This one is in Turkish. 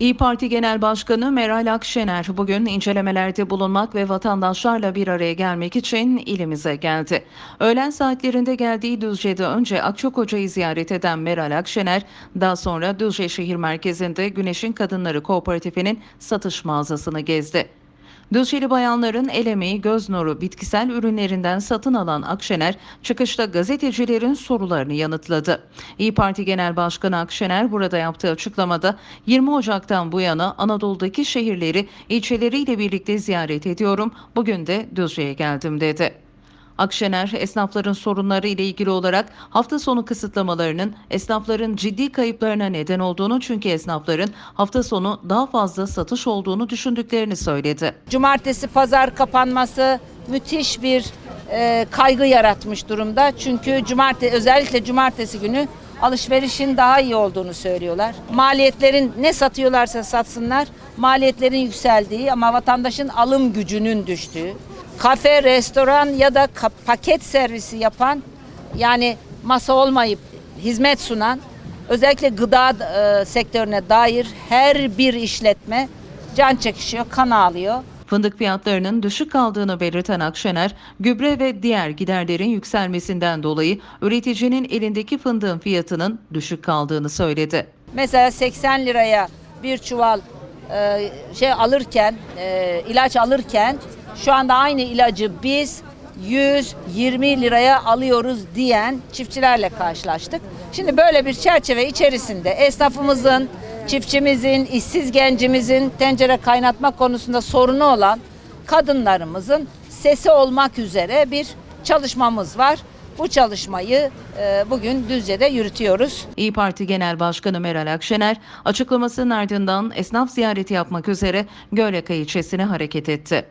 İyi Parti Genel Başkanı Meral Akşener bugün incelemelerde bulunmak ve vatandaşlarla bir araya gelmek için ilimize geldi. Öğlen saatlerinde geldiği Düzce'de önce Akçakoca'yı ziyaret eden Meral Akşener, daha sonra Düzce şehir merkezinde Güneşin Kadınları Kooperatifi'nin satış mağazasını gezdi. Düzceli bayanların el emeği, göz nuru, bitkisel ürünlerinden satın alan Akşener, çıkışta gazetecilerin sorularını yanıtladı. İyi Parti Genel Başkanı Akşener burada yaptığı açıklamada 20 Ocak'tan bu yana Anadolu'daki şehirleri ilçeleriyle birlikte ziyaret ediyorum. Bugün de Düzce'ye geldim dedi. Akşener, esnafların sorunları ile ilgili olarak hafta sonu kısıtlamalarının esnafların ciddi kayıplarına neden olduğunu çünkü esnafların hafta sonu daha fazla satış olduğunu düşündüklerini söyledi. Cumartesi pazar kapanması müthiş bir e, kaygı yaratmış durumda. Çünkü cumartesi özellikle cumartesi günü alışverişin daha iyi olduğunu söylüyorlar. Maliyetlerin ne satıyorlarsa satsınlar, maliyetlerin yükseldiği ama vatandaşın alım gücünün düştüğü. Kafe, restoran ya da paket servisi yapan yani masa olmayıp hizmet sunan özellikle gıda e, sektörüne dair her bir işletme can çekişiyor, kan ağlıyor. Fındık fiyatlarının düşük kaldığını belirten Akşener, gübre ve diğer giderlerin yükselmesinden dolayı üreticinin elindeki fındığın fiyatının düşük kaldığını söyledi. Mesela 80 liraya bir çuval e, şey alırken, e, ilaç alırken şu anda aynı ilacı biz 120 liraya alıyoruz diyen çiftçilerle karşılaştık. Şimdi böyle bir çerçeve içerisinde esnafımızın, çiftçimizin, işsiz gencimizin tencere kaynatma konusunda sorunu olan kadınlarımızın sesi olmak üzere bir çalışmamız var. Bu çalışmayı e, bugün Düzce'de yürütüyoruz. İyi Parti Genel Başkanı Meral Akşener açıklamasının ardından esnaf ziyareti yapmak üzere Gölyaka ilçesine hareket etti.